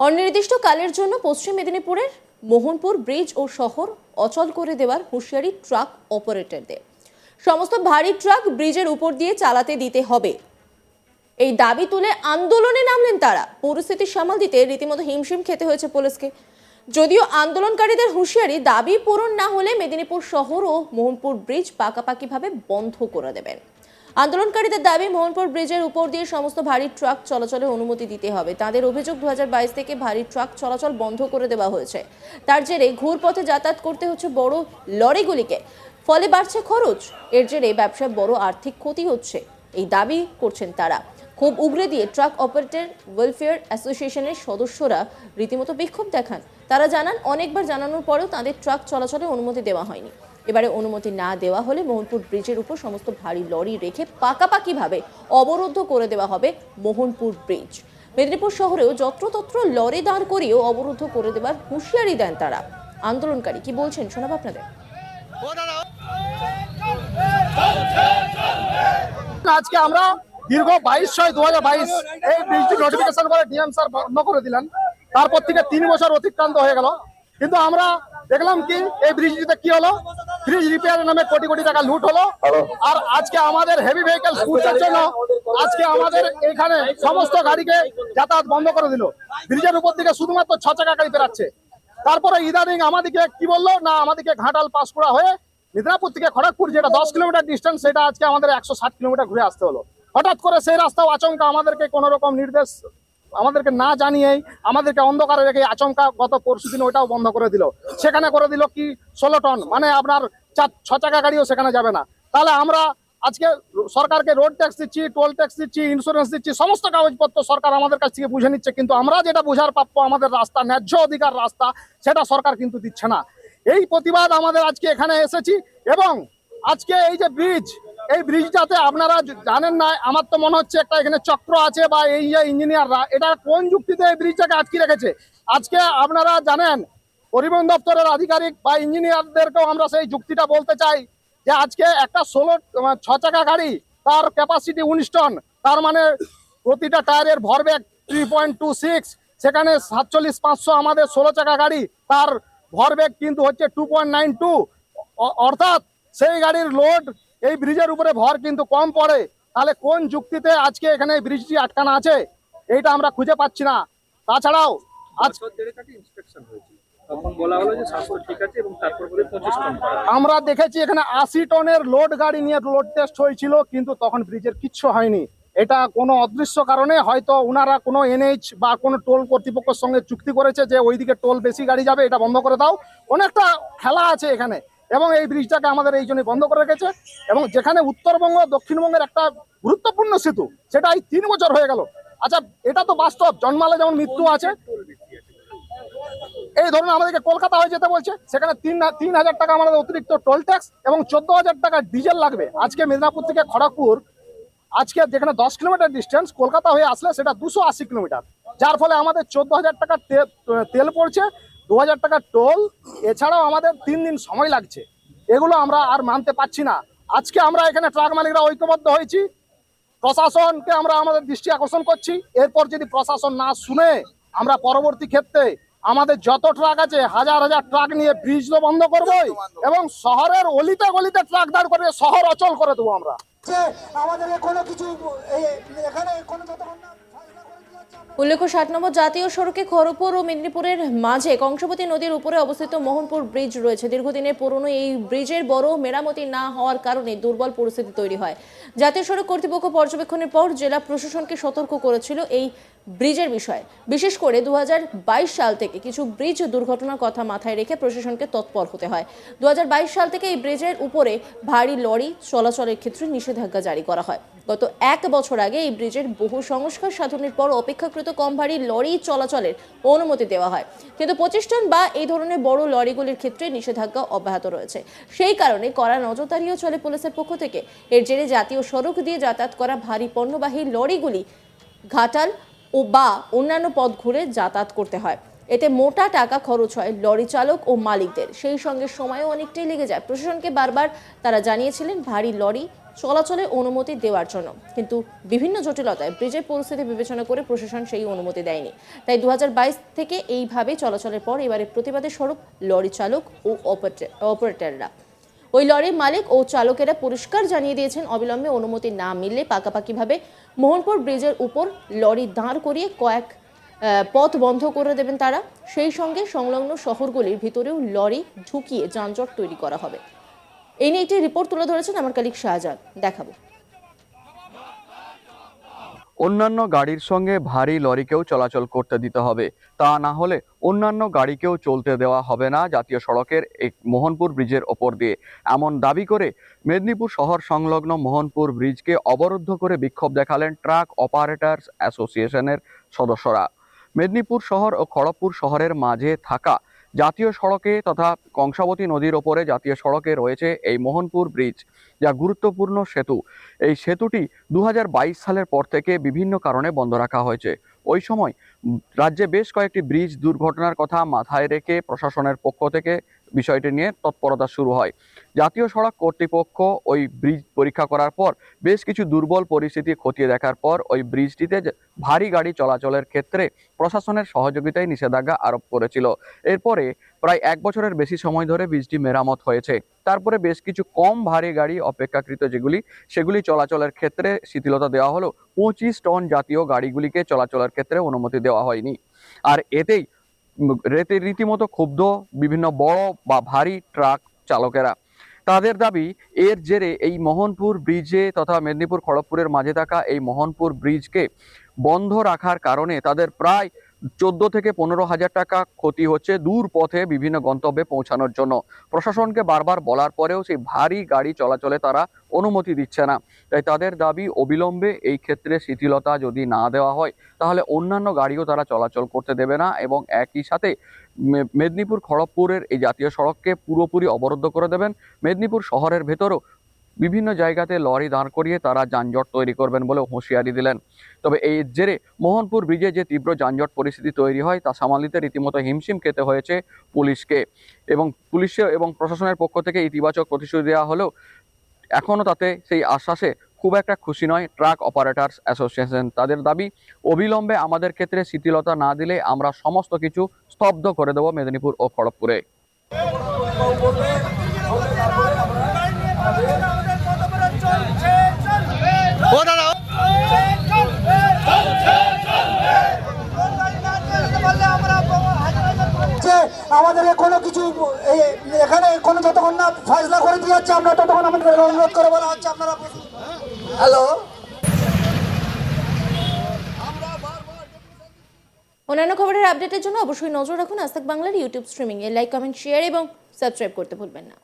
অনির্দিষ্ট কালের জন্য পশ্চিম মেদিনীপুরের মোহনপুর ব্রিজ ও শহর অচল করে দেওয়ার হুঁশিয়ারি ট্রাক অপারেটরদের। সমস্ত ভারী ট্রাক ব্রিজের উপর দিয়ে চালাতে দিতে হবে। এই দাবি তুলে আন্দোলনে নামলেন তারা। পরিস্থিতি সামাল দিতে রীতিমতো হিমশিম খেতে হয়েছে পুলিশকে। যদিও আন্দোলনকারীদের হুঁশিয়ারি দাবি পূরণ না হলে মেদিনীপুর শহর ও মোহনপুর ব্রিজ পাকাপাকিভাবে বন্ধ করে দেবেন। আন্দোলনকারীদের দাবি, মোহনপুর ব্রিজের উপর দিয়ে সমস্ত ভারী ট্রাক চলাচলের অনুমতি দিতে হবে। তাদের অভিযোগ দু হাজার বাইশ থেকে ভারী ট্রাক চলাচল বন্ধ করে দেওয়া হয়েছে। তার জেরে ঘুরপথে যাতায়াত করতে হচ্ছে বড় লরিগুলিকে। ফলে বাড়ছে খরচ। এর জেরে ব্যবসায় বড় আর্থিক ক্ষতি হচ্ছে। এই দাবি করছেন তারা। খুব উগরে দিয়ে ট্রাক অপারেটর ওয়েলফেয়ার অ্যাসোসিয়েশনের সদস্যরা রীতিমতো বিক্ষোভ দেখান। তারা জানান, অনেকবার জানানোর পরেও তাদের ট্রাক চলাচলের অনুমতি দেওয়া হয়নি। এবারে অনুমতি না দেওয়া হলে মোহনপুর ব্রিজের উপর সমস্ত ভারী লরি রেখে পাকাপাকিভাবে অবরুদ্ধ করে দেওয়া হবে মোহনপুর ব্রিজ। মেদিনীপুর শহরেও যত্রতত্র লরি দাঁড় করিয়েও অবরুদ্ধ করে দেওয়ার হুঁশিয়ারি দেন তারা। আন্দোলনকারী কি বলছেন শোনাব আপনাদের? আজকে আমরা দীর্ঘ বাইশ ছয় দু এই ব্রিজটি নোটিফিকেশন করে ডিএম স্যার বন্ধ করে দিলেন। তারপর থেকে তিন বছর অতিক্রান্ত হয়ে গেল। কিন্তু আমরা দেখলাম কি? এই ব্রিজটিতে কি হলো? ব্রিজ রিপেয়ার নামে কোটি কোটি টাকা লুট হলো। আর আজকে আমাদের হেভি ভেহিকেল স্কুটের জন্য আজকে আমাদের এখানে সমস্ত গাড়িকে যাতায়াত বন্ধ করে দিল। ব্রিজের উপর থেকে শুধুমাত্র ছ চাকা গাড়ি বেরাচ্ছে। তারপরে ইদানিং আমাদেরকে কি বলল? না আমাদেরকে ঘাটাল পাঁশকুড়া হয়ে মিদনাপুর থেকে খড়গপুর যেটা দশ কিলোমিটার ডিস্টেন্স সেটা আজকে আমাদের একশো ষাট কিলোমিটার ঘুরে আসতে হলো। হঠাৎ করে সেই রাস্তাও আচমকা আমাদেরকে কোনো রকম নির্দেশ আমাদেরকে না জানিয়েই আমাদেরকে অন্ধকারে রেখে আচমকা গত পরশু দিন ওইটাও বন্ধ করে দিল। সেখানে করে দিল কি? ষোলো টন। মানে আপনার চার, ছ চাকা গাড়িও সেখানে যাবে না। তাহলে আমরা আজকে সরকারকে রোড ট্যাক্স দিচ্ছি টোল ট্যাক্স দিচ্ছি ইন্স্যুরেন্স দিচ্ছি, সমস্ত কাগজপত্র সরকার আমাদের কাছ থেকে বুঝে নিচ্ছে। কিন্তু আমরা যেটা বোঝার প্রাপ্য আমাদের রাস্তা, ন্যায্য অধিকার রাস্তা, সেটা সরকার কিন্তু দিচ্ছে না। এই প্রতিবাদ আমাদের আজকে এখানে এসেছি এবং আজকে এই যে ব্রিজ এই ব্রিজটাতে আপনারা জানেন না, আমার তো মনে হচ্ছে একটা এখানে চক্র আছে বা এই যে ইঞ্জিনিয়াররা, এটা কোন যুক্তিতে এই ব্রিজটাকে আটকে রেখেছে? আজকে আপনারা জানেন, পরিবহন দপ্তরের আধিকারিক বা ইঞ্জিনিয়ারদেরকেও আমরা সেই যুক্তিটা বলতে চাই যে আজকে একটা ষোলো ছ চাকা গাড়ি তার ক্যাপাসিটি উনিশ টন তার মানে প্রতিটা টায়ারের ভরবেগ থ্রি পয়েন্ট টু সিক্স সেখানে সাতচল্লিশ পাঁচশো আমাদের ষোলো চাকা গাড়ি, তার ভরবেগ কিন্তু হচ্ছে টু পয়েন্ট নাইন টু অর্থাৎ সেই গাড়ির লোড এই ব্রিজের উপরে ভর কিন্তু কম পড়ে। তাহলে কোন যুক্তিতে আজকে এখানে এই ব্রিজটি আটকানো আছে? এইটা আমরা খুঁজে পাচ্ছি না। তাছাড়াও। আমরা দেখেছি এখানে আশি টনের লোড গাড়ি নিয়ে লোড টেস্ট হয়েছিল কিন্তু তখন ব্রিজের কিচ্ছু হয়নি। এটা কোনো অদৃশ্য কারণে হয়তো ওনারা কোনো এনএইচ বা কোনো টোল কর্তৃপক্ষের সঙ্গে চুক্তি করেছে যে ওইদিকে টোল বেশি গাড়ি যাবে এটা বন্ধ করে দাও। অনেকটা খেলা আছে এখানে। এবং এই ব্রিজটাকে আমাদের এই জন্যই বন্ধ করে রেখেছে এবং যেখানে উত্তরবঙ্গ, দক্ষিণবঙ্গের একটা গুরুত্বপূর্ণ সেতু, সেটা এই তিন বছর হয়ে গেল। আচ্ছা এটা তো বাস্তব, জন্মালে যেমন মৃত্যু আছে। এই ধরুন আমাদেরকে কলকাতা হয়ে যেতে বলছে, সেখানে তিন তিন হাজার টাকা আমাদের অতিরিক্ত টোল ট্যাক্স এবং চোদ্দ হাজার টাকা ডিজেল লাগবে। আজকে মেদিনীপুর থেকে খড়গপুর, আজকে যেখানে দশ কিলোমিটার ডিস্টেন্স কলকাতা হয়ে আসলে সেটা দুশো আশি কিলোমিটার। যার ফলে আমাদের চোদ্দ হাজার টাকা তেল পড়ছে দু হাজার টাকা টোল, এছাড়াও আমাদের তিন দিন সময় লাগছে। এগুলো আমরা আর মানতে পারছি না। আজকে আমরা এখানে ট্রাক মালিকরা ঐক্যবদ্ধ হয়েছি। প্রশাসনকে আমরা আমাদের দৃষ্টি আকর্ষণ করছি। এরপর যদি প্রশাসন না শুনে, আমরা পরবর্তী ক্ষেত্রে আমাদের যত ট্রাক আছে, হাজার হাজার ট্রাক নিয়ে ব্রিজ তো বন্ধ করবোই এবং শহরের অলিতে গলিতে ট্রাক দাঁড় করে শহর অচল করে দেবো আমরা। যে আমাদেরকে কোনো কিছু এখানে কোনো উল্লেখ্য, ষাট নম্বর জাতীয় সড়কে খড়গপুর ও মেদিনীপুরের মাঝে কংসবতী নদীর উপরে অবস্থিত মোহনপুর ব্রিজ রয়েছে। দীর্ঘদিনের পুরনো এই ব্রিজের বড় মেরামতি না হওয়ার কারণে দুর্বল পরিস্থিতি তৈরি হয়। জাতীয় সড়ক কর্তৃপক্ষ পর্যবেক্ষণের পর জেলা প্রশাসনকে সতর্ক করেছিল এই ব্রিজের বিষয়ে। বিশেষ করে দু হাজার বাইশ সাল থেকে কিছু ব্রিজ দুর্ঘটনার কথা মাথায় রেখে প্রশাসনকে তৎপর হতে হয়। দু হাজার বাইশ সাল থেকে এই ব্রিজের উপরে ভারী লরি চলাচলের ক্ষেত্রে নিষেধাজ্ঞা জারি করা হয়। গত এক বছর আগে এই ব্রিজের বহু সংস্কার সাধনের পর অপেক্ষাকৃত কম ভারী লরি চলাচলের অনুমতি দেওয়া হয়। কিন্তু পঁচিশ টন বা এই ধরনের বড় লরিগুলির ক্ষেত্রে নিষেধাজ্ঞা অব্যাহত রয়েছে। সেই কারণে কড়া নজরদারিও চলে পুলিশের পক্ষ থেকে। এর জেরে জাতীয় সড়ক দিয়ে যাতায়াত করা ভারী পণ্যবাহী লরিগুলি ঘাটাল ও বা অন্যান্য পথ ঘুরে যাতায়াত করতে হয়। এতে মোটা টাকা খরচ হয় লরি চালক ও মালিকদের। সেই সঙ্গে সময়ও অনেকটাই লেগে যায়। প্রশাসনকে বারবার তারা জানিয়েছিলেন, ভারী লরি চলাচলে অনুমতি দেওয়ার জন্য। কিন্তু বিভিন্ন জটিলতায় ব্রিজের পরিস্থিতি বিবেচনা করে প্রশাসন সেই অনুমতি দেয়নি। তাই দু হাজার বাইশ থেকে এইভাবে চলাচলের পর এবারে প্রতিবাদের স্বরূপ লরি চালক ও অপারেটর- অপারেটররা। ওই লরির মালিক ও চালকেরা পরিষ্কার জানিয়ে দিয়েছেন, অবিলম্বে অনুমতি না মিললে পাকাপাকিভাবে মোহনপুর ব্রিজের উপর লরি দাঁড় করিয়ে কয়েক পথ বন্ধ করে দেবেন তারা। সেই সঙ্গে সংলগ্ন শহরগুলির ভিতরেও লরি ঢুকিয়ে যানজট তৈরি করা হবে। এই নিয়ে একটি রিপোর্ট তুলে ধরেছেন আমার কালিক শাহজাহান। দেখাবো। অন্যান্য গাড়ির সঙ্গে ভারী লরিকেও চলাচল করতে দিতে হবে। তা না হলে অন্যান্য গাড়িকেও চলতে দেওয়া হবে না জাতীয় সড়কের এই মোহনপুর ব্রিজের ওপর দিয়ে। এমন দাবি করে মেদিনীপুর শহর সংলগ্ন মোহনপুর ব্রিজকে অবরুদ্ধ করে বিক্ষোভ দেখালেন ট্রাক অপারেটরস অ্যাসোসিয়েশনের সদস্যরা। মেদিনীপুর শহর ও খড়গপুর শহরের মাঝে থাকা জাতীয় সড়কে তথা কংসাবতী নদীর ওপরে জাতীয় সড়কে রয়েছে এই মোহনপুর ব্রিজ, যা গুরুত্বপূর্ণ সেতু। এই সেতুটি দু হাজার বাইশ সালের পর থেকে বিভিন্ন কারণে বন্ধ রাখা হয়েছে। ওই সময় রাজ্যে বেশ কয়েকটি ব্রিজ দুর্ঘটনার কথা মাথায় রেখে প্রশাসনের পক্ষ থেকে বিষয়টি নিয়ে তৎপরতা শুরু হয়। জাতীয় সড়ক কর্তৃপক্ষ ওই ব্রিজ পরীক্ষা করার পর বেশ কিছু দুর্বল পরিস্থিতি খতিয়ে দেখার পর ওই ব্রিজটিতে ভারী গাড়ি চলাচলের ক্ষেত্রে প্রশাসনের সহযোগিতায় নিষেধাজ্ঞা আরোপ করেছিল। এরপরে প্রায় এক বছরের বেশি সময় ধরে ব্রিজটি মেরামত হয়েছে। তারপরে বেশ কিছু কম ভারী গাড়ি অপেক্ষাকৃত যেগুলি, সেগুলি চলাচলের ক্ষেত্রে শিথিলতা দেওয়া হলো। পঁচিশ টন জাতীয় গাড়িগুলিকে চলাচলের ক্ষেত্রে অনুমতি দেওয়া হয়নি। আর এতেই রেতে রীতিমতো ক্ষুব্ধ বিভিন্ন বড় বা ভারী ট্রাক চালকেরা। তাদের দাবি, এর জেরে এই মোহনপুর ব্রিজে তথা মেদিনীপুর খড়গপুরের মাঝে থাকা এই মোহনপুর ব্রিজকে বন্ধ রাখার কারণে তাদের প্রায় চোদ্দ থেকে পনেরো হাজার টাকা ক্ষতি হচ্ছে দূর পথে বিভিন্ন গন্তব্যে পৌঁছানোর জন্য। প্রশাসনকে বারবার বলার পরেও সেই ভারী গাড়ি চলাচলে তারা অনুমতি দিচ্ছে না। তাই তাদের দাবি অবিলম্বে এই ক্ষেত্রে শিথিলতা যদি না দেওয়া হয়, তাহলে অন্যান্য গাড়িও তারা চলাচল করতে দেবে না এবং একই সাথে মেদিনীপুর খড়গপুরের এই জাতীয় সড়ককে পুরোপুরি অবরুদ্ধ করে দেবেন। মেদিনীপুর শহরের ভেতরও বিভিন্ন জায়গাতে লরি দাঁড় করিয়ে তারা যানজট তৈরি করবেন বলে হুঁশিয়ারি দিলেন। তবে এই জেরে মোহনপুর ব্রিজে যে তীব্র যানজট পরিস্থিতি তৈরি হয়, তা সামাল দিতে রীতিমতো হিমশিম খেতে হয়েছে পুলিশকে এবং পুলিশে এবং প্রশাসনের পক্ষ থেকে ইতিবাচক প্রতিশ্রুতি দেওয়া হলেও এখনও তাতে সেই আশ্বাসে খুব একটা খুশি নয় ট্রাক অপারেটরস অ্যাসোসিয়েশন। তাদের দাবি, অবিলম্বে আমাদের ক্ষেত্রে শিথিলতা না দিলে আমরা সমস্ত কিছু স্তব্ধ করে দেব মেদিনীপুর ও খড়গপুরে যে আমাদেরকে কোনো কিছু এই এখানে কোনো যতক্ষণ ফয়সলা করে দিয়ে যাচ্ছে, আমরা ততক্ষণ আমাদের অনুরোধ করে বলা হচ্ছে, আপনারা হ্যালো? অন্যান্য খবরের আপডেটের জন্য অবশ্যই নজর রাখুন আস্তাক বাংলার ইউটিউব স্ট্রিমিংয়ে লাইক কমেন্ট শেয়ার এবং সাবস্ক্রাইব করতে ভুলবেন না।